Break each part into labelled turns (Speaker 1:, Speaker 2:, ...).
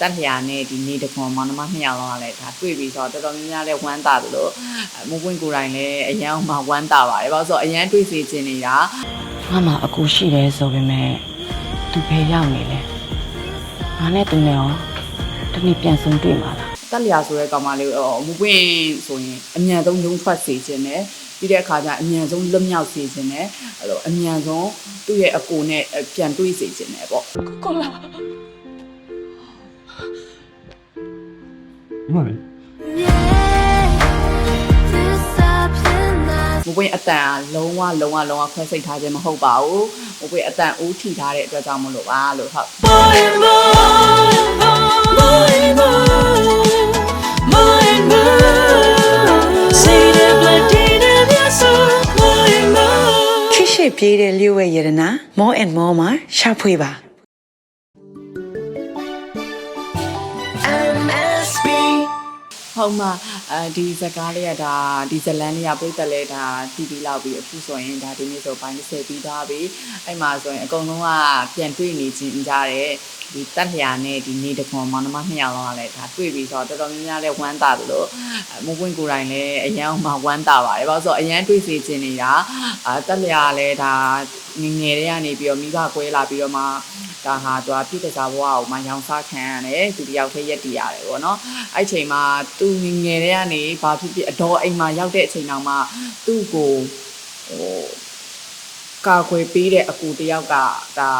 Speaker 1: တက်လျာနဲ့ဒီနေတခွန်မောင်နှမနှစ်ယောက်လုံးကလည်းဒါတွေ့ပြီးဆိုတော့တော်တော်များများလည်းဝမ်းသာတယ်လို့မပွင့်ကိုယ်တိုင်လည်းအရန်မှဝမ်းသာပါတယ်ဘာလို့ဆိုတော့အရန်တွေ့စေချင်နေတာ
Speaker 2: ငါမှအကူရှိတယ်ဆိုပေမဲ့သူဘယ်ရောက်နေလဲငါနဲ့သူနဲ့ရောတနေ့ပြန်ဆုံတွေ့မှာလား
Speaker 1: တက်လျာဆိုတဲ့ကောင်မလေးကိုမပွင့်ဆိုရင်အမြန်ဆုံးရုံထွက်စေချင်တယ်ပြီးတဲ့အခါကျအမြန်ဆုံးလွတ်မြောက်စေချင်တယ်အဲ့လိုအမြန်ဆုံးသူ့ရဲ့အကိုနဲ့ပြန်တွေ့စေချင်တယ်ပေါ့
Speaker 3: ကိုလာ
Speaker 4: ဒီမှာလေ
Speaker 1: မပွင့်အတန်ကလုံးဝလုံးဝလုံးဝခွဲစိတ်ထားခြင်းမဟုတ်ပါဘူးမပွင့်အတန်အိုးထီထားတဲ့အတွက်ကြောင့်မလို့ပါလို့ဟုတ်
Speaker 3: more and more more and more more and more say the blood in the soul more and more
Speaker 5: ခိရှိပြေးတဲ့လျှို့ဝဲရတနာ more and more မှာရှာဖွေပါ
Speaker 1: ဟုတ်မှာအဲဒီစကားလေးကဒါဒီဇလန်လေးကပြိတက်လဲဒါတီးပြီးလောက်ပြီးအခုဆိုရင်ဒါဒီနေ့ဆိုပိုင်း30ပြီးသွားပြီအဲ့မှာဆိုရင်အကုန်လုံးကပြန်တွေ့နေချင်းကြတဲ့ဒီတက်လျာနဲ့ဒီနေတခွန်မောင်နှမနှစ်ယောက်လုံးကလည်းဒါတွေ့ပြီးဆိုတော့တော်တော်များများလည်းဝမ်းသာတယ်လို့မပွင့်ကိုယ်တိုင်လည်းအရန်မှဝမ်းသာပါတယ်ဘာလို့ဆိုတော့အရန်တွေ့စေချင်နေတာအာတက်လျာကလည်းဒါငငယ်လေးကနေပြီးတော့မိဘကွဲလာပြီးတော့မှ ဒါဟာသူကပြည့်တစားဘဝကိုမှရောင်စားခံရတယ်သူတယောက်တည်းရက်တည်ရတယ်ပေါ့နော်အဲ့ချိန်မှာသူငငယ်လေးကနေဘာဖြစ်ဖြစ်အတော်အိမ်မှာရောက်တဲ့အချိန်တောင်မှသူ့ကိုဟိုကာကွယ်ပေးတဲ့အကူတယောက်ကဒါ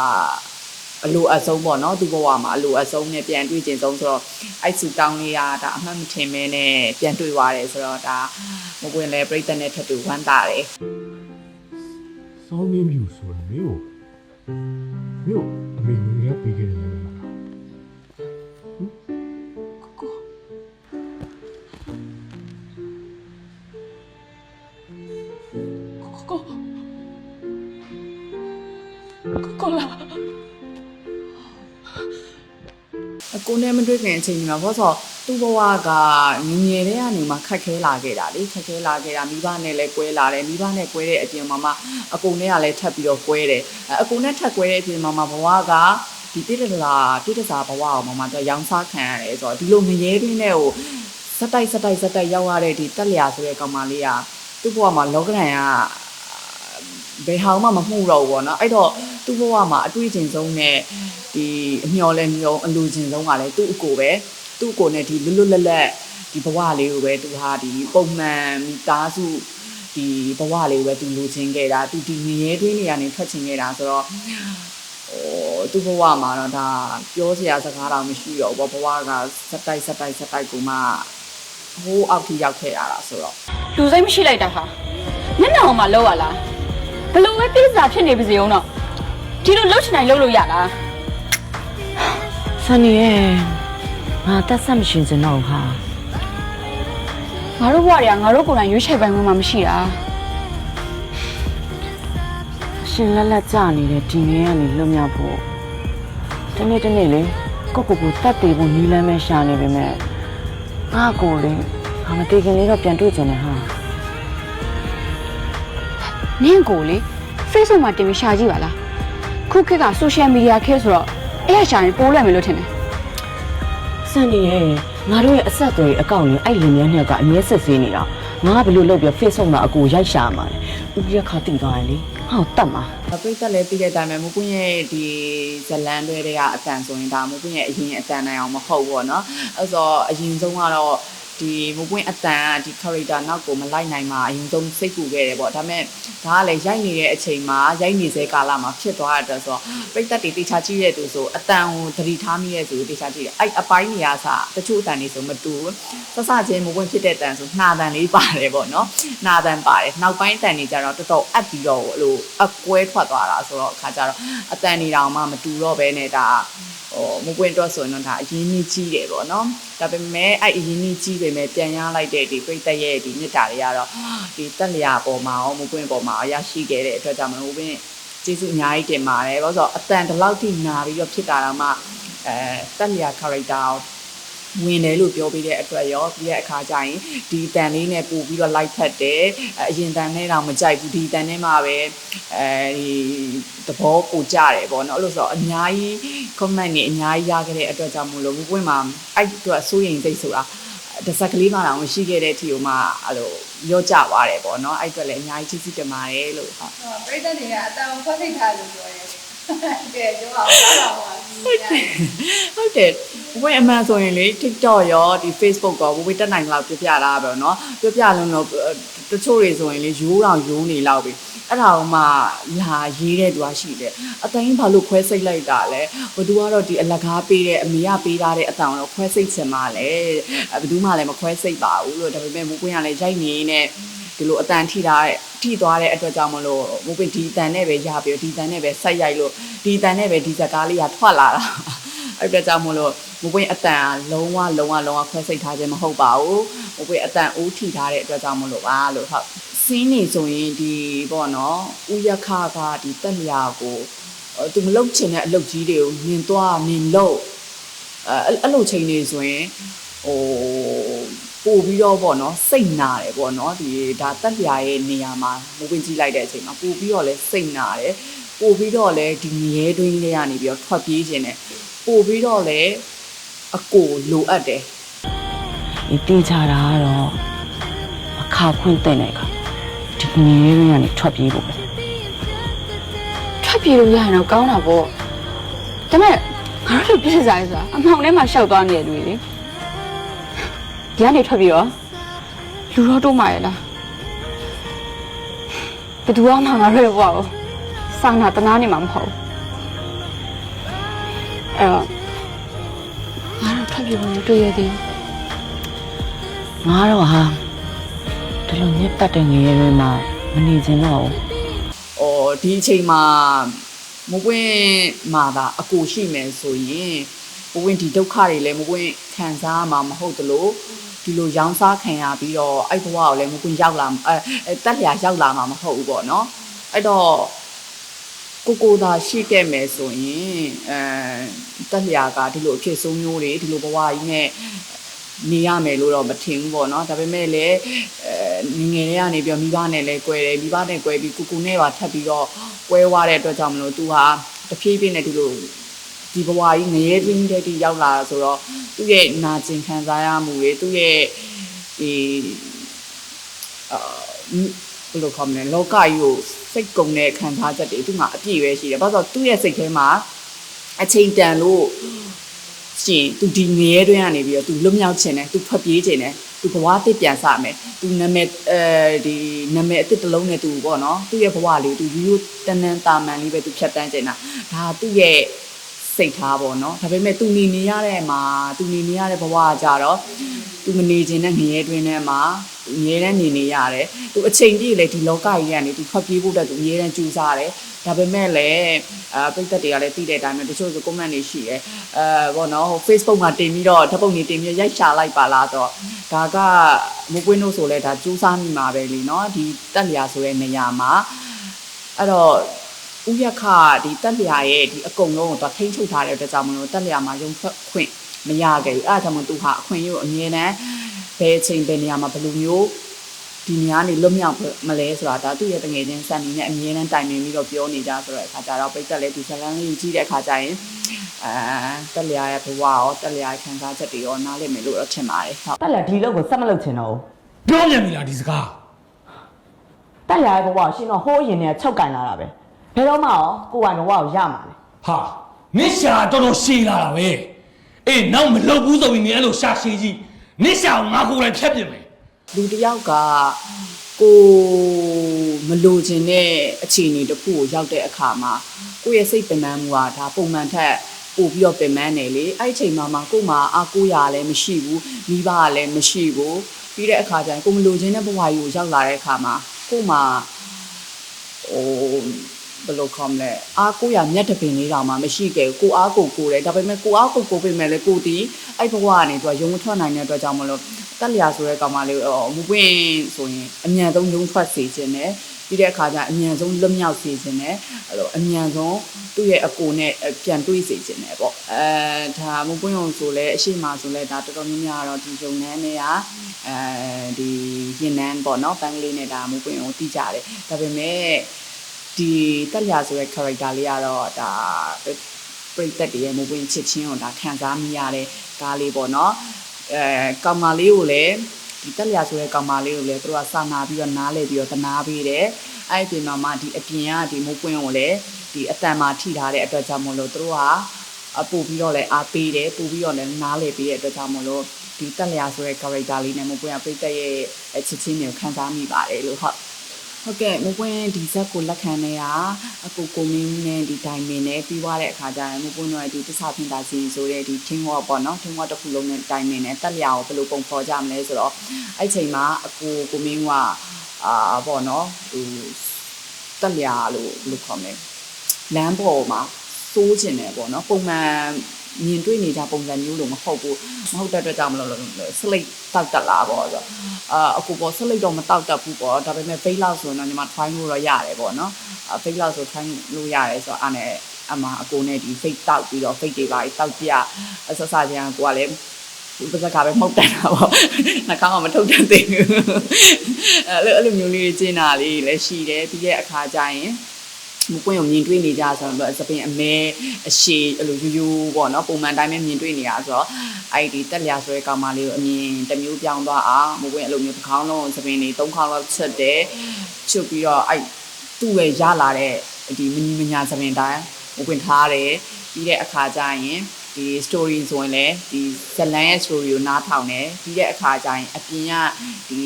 Speaker 1: အလိုအဆုံးပေါ့နော်သူ့ဘဝမှာအလိုအဆုံးနဲ့ပြန်တွေ့ကျင်ဆုံးဆိုတော့အဲ့စူတောင်းလေးကဒါအမှတ်မထင်မဲနဲ့ပြန်တွေ့သွားတယ်ဆိုတော့ဒါမပွင့်လဲပြိတ္တနဲ့ထပ်တူဝမ်းသာတယ်
Speaker 4: စောင်းမင်းမြူဆိုရင်မြို့မြို့ တွေ့
Speaker 1: ခင်အချိန်ကြီးမှာဘောဆိုသူ့ဘဝကငငယ်တဲ့ကနေမှခက်ခဲလာခဲ့တာလေခက်ခဲလာခဲ့တာမိဘနဲ့လည်းကွဲလာတယ်မိဘနဲ့ကွဲတဲ့အပြင်မှာမှအကိုနဲ့ကလည်းထပ်ပြီးတော့ကွဲတယ်အဲအကိုနဲ့ထပ်ကွဲတဲ့အပြင်မှာမှဘဝကဒီတိတလာတိတစားဘဝကိုမှမှတော့ရောင်းစားခံရတယ်ဆိုတော့ဒီလိုငရဲတွင်းနဲ့ကိုစက်တိုက်စက်တိုက်စက်တိုက်ရောက်ရတဲ့ဒီတက်လျာဆိုတဲ့ကောင်မလေးကသူ့ဘဝမှာလောကရန်ကဘယ်ဟာမှမမှုတော့ဘူးပေါ့နော်အဲ့တော့သူ့ဘဝမှာအတွေ့အကြုံဆုံးနဲ့ ဒီအမျော်လဲမျောအလူချင်းဆုံးကလည်းသူ့အကိုပဲသူ့အကိုနဲ့ဒီလွတ်လွတ်လပ်လပ်ဒီဘဝလေးကိုပဲသူဟာဒီပုံမှန်မိသားစုဒီဘဝလေးကိုပဲသူလူချင်းခဲ့တာသူဒီငရဲတွင်းနေရာနေထွက်ချင်ခဲ့တာဆိုတော့ဟိုသူ့ဘဝမှာတော့ဒါပြောစရာစကားတော့မရှိတော့ဘူးပေါ့ဘဝကစက်တိုက်စက်တိုက်စက်တိုက်ကိုမှဟိုးအောက်ထိရောက်ခဲ့ရတာဆိုတော့
Speaker 6: လူစိတ်မရှိလိုက်တာဟာမျက်နှာအောင်မှလောက်ရလားဘလို့ပဲပြည့်စားဖြစ်နေပါစေအောင်တော့ဒီလိုလှုပ်ချင်တိုင်းလှုပ်လို့ရလား
Speaker 2: ဆန်နီရဲ့ငါတက်ဆက်မရှင်စင်တော့ဟာ
Speaker 6: ငါတို့ဘဝတွေကငါတို့ကိုယ်တိုင်ရွေးချယ်ပိုင်ခွင့်မှမရှိတာ
Speaker 2: အရှင်လက်လက်ကြနေတဲ့ဒီငယ်ကနေလွတ်မြောက်ဖို့တနေ့တနေ့လေကိုကိုကိုတတ်တည်ဖို့နီးလမ်းပဲရှာနေပေမဲ့ငါကိုလေငါမတည်ခင်လေးတော့ပြန်တွေ့ကြတယ်ဟာ
Speaker 6: နင့်ကိုလေ Facebook မှာတင်ပြီးရှာကြည့်ပါလားခုခေတ်က social media ခဲဆိုတော့ အဲ့ရရှာရင်ပိုးလွယ်မယ်လို့ထင်တယ်
Speaker 2: ဆန်နီရဲ့ငါတို့ရဲ့အဆက်အသွယ်အကောင့်လေးအဲ့လင်မြန်းနှစ်ယောက်ကအမြဲဆက်ဆေးနေတာငါကဘယ်လိုလုပ်ပြီး Facebook မှာအကူရိုက်ရှာမှာလဲဦးရခါတည်သွားရင်လေငါ့ကိုတတ်မှာ
Speaker 1: အပိတ်သက်လည်းပြီးတဲ့အတိုင်းပဲမူကွင်းရဲ့ဒီဇလန်တွေတွေကအတန်ဆိုရင်ဒါမူကွင်းရဲ့အရင်အတန်နိုင်အောင်မဟုတ်ဘူးเนาะအဲ့ဆိုအရင်ဆုံးကတော့ ဒီမပွင့်အတန်ဒီ character နောက်ကိုမလိုက်နိုင်မှာအရင်ဆုံးစိတ်ကူခဲ့တယ်ပေါ့ဒါပေမဲ့ဒါကလည်းရိုက်နေတဲ့အချိန်မှာရိုက်နေစေကာလမှာဖြစ်သွားတဲ့ဆိုတော့ပြစ်သက်တွေတေချာကြည့်ရတဲ့သူဆိုအတန်ကိုသတိထားမိရတဲ့သူတေချာကြည့်တယ်အဲ့အပိုင်းနေရာစတချို့အတန်တွေဆိုမတူစစချင်းမပွင့်ဖြစ်တဲ့အတန်ဆိုနှာတန်လေးပါတယ်ပေါ့နော်နှာတန်ပါတယ်နောက်ပိုင်းအတန်တွေကြတော့တော်တော်အပ်ပြီးတော့အဲ့လိုအကွဲထွက်သွားတာဆိုတော့အခါကျတော့အတန်နေတောင်မှမတူတော့ဘဲနဲ့ဒါ ဟိုမပွင့်တော့ဆိုရင်တော့ဒါအရင်ကြီးကြီးတယ်ပေါ့နော်ဒါပေမဲ့အဲ့အရင်ကြီးကြီးပေမဲ့ပြန်ရလိုက်တဲ့ဒီပြိတ္တရဲ့ဒီမြစ်တာတွေကတော့ဒီတက်လျာပေါ်မှာရောမပွင့်ပေါ်မှာရောရရှိခဲ့တဲ့အတွက်ကြောင့်မလို့ပွင့်ကျေးဇူးအများကြီးတင်ပါတယ်ဘာလို့ဆိုတော့အတန်ဒီလောက်ထိနာပြီးတော့ဖြစ်တာတော့မှအဲတက်လျာ character ကို ဝင်တယ်လို့ပြောပေးတဲ့အတွက်ရောပြီးတဲ့အခါကျရင်ဒီတန်လေးနဲ့ပို့ပြီးတော့ live ဖတ်တယ်အရင်တန်နဲ့တော့မကြိုက်ဘူးဒီတန်နဲ့မှပဲအဲဒီသဘောပိုကြတယ်ပေါ့နော်အဲ့လိုဆိုတော့အများကြီး comment တွေအများကြီးရခဲ့တဲ့အတွက်ကြောင့်မို့လို့ဘူးပွင့်မှာအဲ့အတွက်စိုးရင်စိတ်ဆိုတာတစ်စက်ကလေးမှတော့မရှိခဲ့တဲ့အထိကိုမှအဲ့လိုရော့ကြသွားတယ်ပေါ့နော်အဲ့အတွက်လည်းအများကြီးကျေးဇူးတင်ပါတယ်လို့ဟုတ်
Speaker 7: ပရိသတ်တွေကအတန်ဖွက်သိထားလို့ပြောတယ်ကဲကျွန်တော်အားတော့ပါ
Speaker 1: ဟုတ်တယ်ဟုတ်တယ်ဘဝအမှန်ဆိုရင်လေ TikTok ရောဒီ Facebook ရောဘဝတက်နိုင်လောက်ပြပြလာပဲเนาะပြပြလုံးတော့တချို့တွေဆိုရင်လေရိုးတောင်ရိုးနေလောက်ပြီအဲ့ဒါကိုမှလာရေးတဲ့သူကရှိတယ်အတိုင်းဘာလို့ခွဲစိတ်လိုက်တာလဲဘသူကတော့ဒီအလကားပေးတဲ့အမေကပေးထားတဲ့အတောင်တော့ခွဲစိတ်ချင်ပါလေဘသူမှလည်းမခွဲစိတ်ပါဘူးလို့ဒါပေမဲ့မူကွင်းကလည်းရိုက်နေနေ ဒီလိုအတန်ထိထားတဲ့ထိသွားတဲ့အတွက်ကြောင့်မလို့မူကွင်းဒီတန်နဲ့ပဲရပြီးဒီတန်နဲ့ပဲဆက်ရိုက်လို့ဒီတန်နဲ့ပဲဒီဇက်ကားလေးကထွက်လာတာအဲ့ဒါကြောင့်မလို့မပွင့်အတန်လုံးဝလုံးဝလုံးဝခွဲစိတ်ထားခြင်းမဟုတ်ပါဘူးမပွင့်အတန်အိုးထိထားတဲ့အတွက်ကြောင့်မလို့ပါလို့ဟုတ်စင်းနေဆိုရင်ဒီပေါ့နော်ဥယခကဒီတက်လျာကိုအဲ့သူမလုတ်ချင်တဲ့အလုပ်ကြီးတွေကိုမြင်သွားမြင်လို့အဲအဲ့လိုချိန်နေဆိုရင်ဟို ပို့ပြီးတော့ပေါ့နော်စိတ်နာတယ်ပေါ့နော်ဒီဒါတက်လျာရဲ့နေရာမှာမဝင်ကြည့်လိုက်တဲ့အချိန်မှာပို့ပြီးတော့လဲစိတ်နာတယ်ပို့ပြီးတော့လဲဒီငရဲတွင်းလေးကနေပြီးတော့ထွက်ပြေးခြင်းနဲ့ပို့ပြီးတော့လည်းအကိုလိုအပ်တယ်
Speaker 2: ဒီတေးချတာကတော့အခါခွင့်တဲ့နေခါဒီငယ်ရင်းကနေထွက်ပြေးဖို့ပဲ
Speaker 6: ထွက်ပြေးလို့ရရင်တော့ကောင်းတာပေါ့ဒါပေမဲ့ငါတို့လိုပြစ်စားရဆိုတာအမှောင်ထဲမှာရှောက်သွားနေရတွေ့လေ ဒီကနေထွက်ပြီးတော့လူတော့တိုးမှရလားဘယ်သူမှငါတို့ရဲ့ဘဝကိုစာနာတနာနေမှာမဟုတ်ဘူးအဲ့တော့ငါတို့ထွက်ပြေးဖို့မတွေ့ရသေးဘူး
Speaker 2: ငါတော့ဟာဒီလိုညစ်ပတ်တဲ့ငယ်ရင်းမှာမနေချင်တော့ဘူး။
Speaker 1: အော်ဒီအချိန်မှာမပွင့်မာတာအကိုရှိမယ်ဆိုရင်မပွင့်ဒီဒုက္ခတွေလည်းမပွင့်ခံစားမှာမဟုတ်တလို့ ဒီလိုရောင်းစားခံရပြီးတော့အဲ့ဘဝကိုလည်းမပွင့်ရောက်လာအဲအဲတက်လျာရောက်လာမှာမဟုတ်ဘူးပေါ့နော်။အဲ့တော့ကိုကိုသာရှိခဲ့မယ်ဆိုရင်အဲတက်လျာကဒီလိုအဖြစ်ဆိုးမျိုးတွေဒီလိုဘဝကြီးနဲ့ နေရမယ်လို့တော့မထင်ဘူးပေါ့နော်ဒါပေမဲ့လည်းအဲငငယ်လေးကနေပြီးတော့မိဘနဲ့လည်း꿰တယ်မိဘနဲ့꿰ပြီးကိုကိုနဲ့ပါထပ်ပြီးတော့꿰သွားတဲ့အတွက်ကြောင့်မလို့ तू ဟာတဖြည်းဖြည်းနဲ့ဒီလို ဒီဘဝကြီးငရဲတွင်းတဲ့တိရောက်လာဆိုတော့သူ့ရဲ့နာကျင်ခံစားရမှုတွေသူ့ရဲ့ဒီအာဘယ်လိုခေါ်မလဲလောကကြီးကိုစိတ်ကုံတဲ့ခံစားချက်တွေသူ့မှာအပြည့်ပဲရှိတယ်ဘာလို့လဲဆိုတော့သူ့ရဲ့စိတ်ထဲမှာအချိန်တန်လို့ရှင်သူဒီငရဲတွင်းကနေပြီးတော့သူလွတ်မြောက်ခြင်းနဲ့သူထွက်ပြေးခြင်းနဲ့သူဘဝအသစ်ပြန်စမယ်သူနာမည်အဲဒီနာမည်အသစ်တစ်လုံးနဲ့သူပေါ့နော်သူ့ရဲ့ဘဝလေးသူရိုးရိုးတန်တန်တာမန်လေးပဲသူဖြတ်တန်းခြင်းတာဒါသူ့ရဲ့ စိတ်ထားပေါ့နော်ဒါပေမဲ့သူနေနေရတဲ့မှာသူနေနေရတဲ့ဘဝကကြတော့သူမနေခြင်းနဲ့ငရဲတွင်းထဲမှာအငရဲတန်းနေနေရတယ်သူအချိန်ပြည့်လေဒီလောကကြီးကနေသူထွက်ပြေးဖို့အတွက်သူအငရဲတန်းကြိုးစားတယ်ဒါပေမဲ့လည်းအာပိတ်သက်တွေကလည်းသိတဲ့အတိုင်းပဲတချို့ဆို comment တွေရှိတယ်အဲဘောနော်ဟို Facebook မှာတင်ပြီးတော့ဓာတ်ပုံတွေတင်ပြီးရိုက်ရှာလိုက်ပါလားတော့ဒါကမိုးကွင်းတို့ဆိုလဲဒါစူးစမ်းမိမှာပဲလीနော်ဒီတက်လျာဆိုတဲ့နေရာမှာအဲ့တော့ ဥယခဒီတက်လျာရဲ့ဒီအကုံလုံးကိုသူထိန်းချုပ်ထားတဲ့အတွက်ကြောင့်မလို့တက်လျာမှာရုံထွက်ခွင့်မရခဲ့ဘူးအဲ့ဒါကြောင့်မလို့သူဟာအခွင့်အရေးကိုအမြဲတမ်းဘယ်အချိန်ဘယ်နေရာမှာဘယ်လိုမျိုးဒီနေရာနေလွတ်မြောက်မလဲဆိုတာဒါသူ့ရဲ့တငယ်ချင်းစံနေနဲ့အမြဲတမ်းတိုင်ပင်ပြီးတော့ပြောနေကြဆိုတော့အခါကျတော့ပိတ်သက်လေးဒီဇလန်းလေးကြီးတဲ့အခါကျရင်အဲတက်လျာရဲ့ဘဝရောတက်လျာရဲ့ခံစားချက်တွေရောနားလည်မယ်လို့တော့ထင်ပါတယ်ဟုတ်
Speaker 2: တက်လက်ဒီလောက်ကိုစက်မလုပ်ချင်တော့ဘူး
Speaker 4: ပြောပြန်ပြီလားဒီစကား
Speaker 2: တက်ရရဲ့ဘဝကိုရှင်တော့ဟိုးရင်နဲ့ချုပ်ကန်လာတာပဲ ဘယ်တော့မှရောကိုယ်ပိုင်ဘဝကိုရမှာလေ
Speaker 4: ဟာနစ်ရှာတော်တော်ရှည်လာတာပဲအေးနောက်မလုပ်ဘူးဆိုပြီးနင်အဲ့လိုရှာရှည်ကြီးနစ်ရှာကိုငါကိုယ်တိုင်ဖြတ်ပြင်မယ်
Speaker 1: လူတစ်ယောက်ကကိုမလိုချင်တဲ့အခြေအနေတစ်ခုကိုရောက်တဲ့အခါမှာကိုယ့်ရဲ့စိတ်ပင်ပန်းမှုကဒါပုံမှန်ထက်ပို့ပြီးတော့ပင်ပန်းနေလေအဲ့ဒီအချိန်မှာမှကို့မှာအာကိုရလည်းမရှိဘူးမိဘကလည်းမရှိဘူးပြီးတဲ့အခါကျရင်ကိုမလိုချင်တဲ့ဘဝကြီးကိုရောက်လာတဲ့အခါမှာကို့မှာဟို ဘယ်လိုခေါ်မလဲအားကိုရမျက်တပင်လေးတောင်မှမရှိခဲ့ဘူးကိုအားကိုကိုတယ်ဒါပေမဲ့ကိုအားကိုကိုပြင်မဲ့လေကိုတီးအဲ့ဘဝကနေသူကရုံမထွက်နိုင်တဲ့အတွက်ကြောင့်မလို့တက်လျာဆိုတဲ့ကောင်မလေးဟိုမူပွင့်ဆိုရင်အမြန်ဆုံးရုံထွက်စေခြင်းနဲ့ပြီးတဲ့အခါကျအမြန်ဆုံးလွတ်မြောက်စေခြင်းနဲ့အဲ့လိုအမြန်ဆုံးသူ့ရဲ့အကိုနဲ့ပြန်တွေးစေခြင်းနဲ့ပေါ့အဲဒါမပွင့်အောင်ဆိုလဲအရှိမဆိုလဲဒါတော်တော်များများတော့ဒီဂျုံနန်းနဲ့ကအဲဒီရင်နန်းပေါ့နော်ပန်းကလေးနဲ့ဒါမပွင့်အောင်တိကြတယ်ဒါပေမဲ့ ဒီတက်လျာဆိုတဲ့ character လေးကတော့ဒါပရိသတ်တွေရဲ့မပွင့်ချစ်ချင်းကိုဒါခံစားမိရတဲ့ကားလေးပေါ့နော်အဲကောင်မလေးကိုလည်းဒီတက်လျာဆိုတဲ့ကောင်မလေးကိုလည်းသူတို့ကစာနာပြီးတော့နားလဲပြီးတော့တနာပေးတယ်အဲ့ဒီပြင်မှာမှဒီအပြင်ကဒီမိုးပွင့်ကိုလည်းဒီအတန်မှာထိထားတဲ့အတွက်ကြောင့်မလို့သူတို့ကအပူပြီးတော့လည်းအားပေးတယ်ပူပြီးတော့လည်းနားလဲပေးတဲ့အတွက်ကြောင့်မလို့ဒီတက်လျာဆိုတဲ့ character လေးနဲ့မိုးပွင့်ကပြိတက်ရဲ့ချစ်ချင်းတွေကိုခံစားမိပါတယ်လို့ဟုတ် ဟုတ်ကဲ့မပွင့်ဒီဇက်ကိုလက်ခံနေရအကူကိုမင်းနဲ့ဒီဒိုင်မင်နဲ့ပြီးသွားတဲ့အခါကျရင်မပွင့်တော့ဒီတစ္ဆာဖင်တာစီဆိုတဲ့ဒီ team work ပေါ့နော် team work တစ်ခုလုံးနဲ့ဒိုင်မင်နဲ့တက်လျာကိုဘယ်လိုပုံဖော်ကြမလဲဆိုတော့အဲ့ချိန်မှာအကူကိုမင်းကအာပေါ့နော်ဟိုတက်လျာလို့ဘယ်လိုခေါ်မလဲလမ်းပေါ်မှာစိုးကျင်တယ်ပေါ့နော်ပုံမှန် မြင်တွေ့နေကြပုံစံမျိုးလို့မဟုတ်ဘူးမဟုတ်တဲ့အတွက်ကြောင့်မလို့စလိတ်တောက်တက်လာပေါ့ဆိုတော့အာအကူပေါ်စလိတ်တော့မတောက်တက်ဘူးပေါ့ဒါပေမဲ့ဖိတ်လောက်ဆိုရင်တော့ညီမ try လို့တော့ရတယ်ပေါ့နော်အဖိတ်လောက်ဆို try လို့ရတယ်ဆိုတော့အားနဲ့အမအကူနဲ့ဒီဖိတ်တောက်ပြီးတော့ဖိတ်တွေပါတောက်ကြအဆဆချင်ကိုကလည်းဒီပါစကားပဲမှုတ်တန်တာပေါ့နှာခေါင်းကမထုတ်တတ်သေးဘူးအဲ့လိုအဲ့လိုမျိုးလေးကျင်းတာလေးလည်းရှိတယ်ပြီးတဲ့အခါကျရင် မပွင့်ကိုမြင်တွေ့နေကြဆိုတော့စပင်အမဲအရှိအဲ့လိုယူယူပေါ့နော်ပုံမှန်တိုင်းပဲမြင်တွေ့နေရဆိုတော့အဲ့ဒီတက်လျာဆိုတဲ့ကောင်မလေးကိုအမြင်တစ်မျိုးပြောင်းသွားအောင်မပွင့်အဲ့လိုမျိုးတစ်ခေါင်းလုံးစပင်လေးသုံးခေါင်းလောက်ချက်တယ်ချုပ်ပြီးတော့အဲ့သူ့ရဲ့ရလာတဲ့ဒီမနီမညာစပင်တိုင်းမပွင့်ထားတယ်ပြီးတဲ့အခါကျရင်ဒီ story ဆိုရင်လည်းဒီဇလန်ရဲ့ story ကိုနားထောင်တယ်ပြီးတဲ့အခါကျရင်အပြင်ကဒီ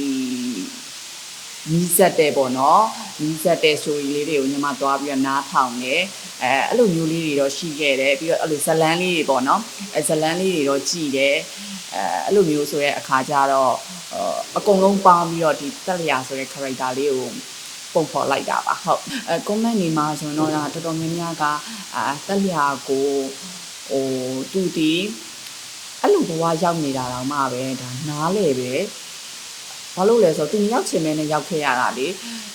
Speaker 1: နီးစက်တဲ့ပေါ့နော်နီးစက်တဲ့ story လေးတွေကိုညီမသွားပြီးတော့နားထောင်တယ်အဲအဲ့လိုမျိုးလေးတွေတော့ရှိခဲ့တယ်ပြီးတော့အဲ့လိုဇလန်လေးတွေပေါ့နော်အဲဇလန်လေးတွေတော့ကြည်တယ်အဲအဲ့လိုမျိုးဆိုရဲအခါကျတော့အကုန်လုံးပေါင်းပြီးတော့ဒီတက်လျာဆိုတဲ့ character လေးကိုပုံဖော်လိုက်တာပါဟုတ်အဲ comment နေမှာဆိုတော့ဒါတော်တော်များများကအာတက်လျာကိုဟိုသူတီအဲ့လိုဘဝရောက်နေတာတော့မှပဲဒါနားလေပဲ ဘာလို့လဲဆိုတော့သူမြောက်ချင်မဲနဲ့ရောက်ခဲ့ရတာလေ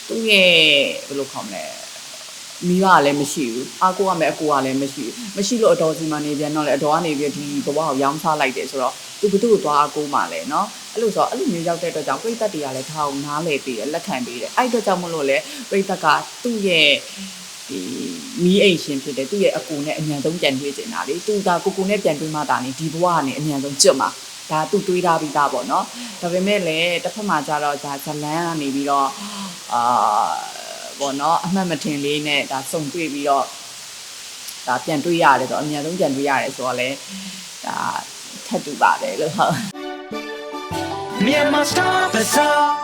Speaker 1: သူ့ရဲ့ဘယ်လိုခေါ်မလဲမိဘကလည်းမရှိဘူးအကိုကမဲ့အကိုကလည်းမရှိဘူးမရှိလို့အတော်စီမံနေပြန်တော့လေအတော်ကနေပြီးဒီဘဝကိုရောင်းစားလိုက်တယ်ဆိုတော့သူဘသူ့ကိုသွားအကိုမှလည်းနော်အဲ့လိုဆိုအဲ့လိုမျိုးရောက်တဲ့အတွက်ကြောင့်ပြိတ္တတွေကလည်းဒါကိုနားလည်ပေးတယ်လက်ခံပေးတယ်အဲ့အတွက်ကြောင့်မလို့လေပြိတ္တကသူ့ရဲ့ဒီမီးအိမ်ရှင်ဖြစ်တယ်သူ့ရဲ့အကူနဲ့အမြန်ဆုံးပြန်တွေ့ကျင်တာလေသူကကိုကိုနဲ့ပြန်တွေ့မှတာနေဒီဘဝကနေအမြန်ဆုံးကျွတ်မှာ ဒါသူတွေးထားပြီးသားပေါ့နော်ဒါပေမဲ့လည်းတစ်ဖက်မှာကျတော့ဒါဇလန်းကနေပြီးတော့အာပေါ့နော်အမှတ်မထင်လေးနဲ့ဒါစုံတွေ့ပြီးတော့ဒါပြန်တွေ့ရတယ်ဆိုတော့အမြန်ဆုံးပြန်တွေ့ရတယ်ဆိုတော့လေဒါထပ်တူပါတယ်လို့ဟုတ်
Speaker 3: Myanmar Star Bazaar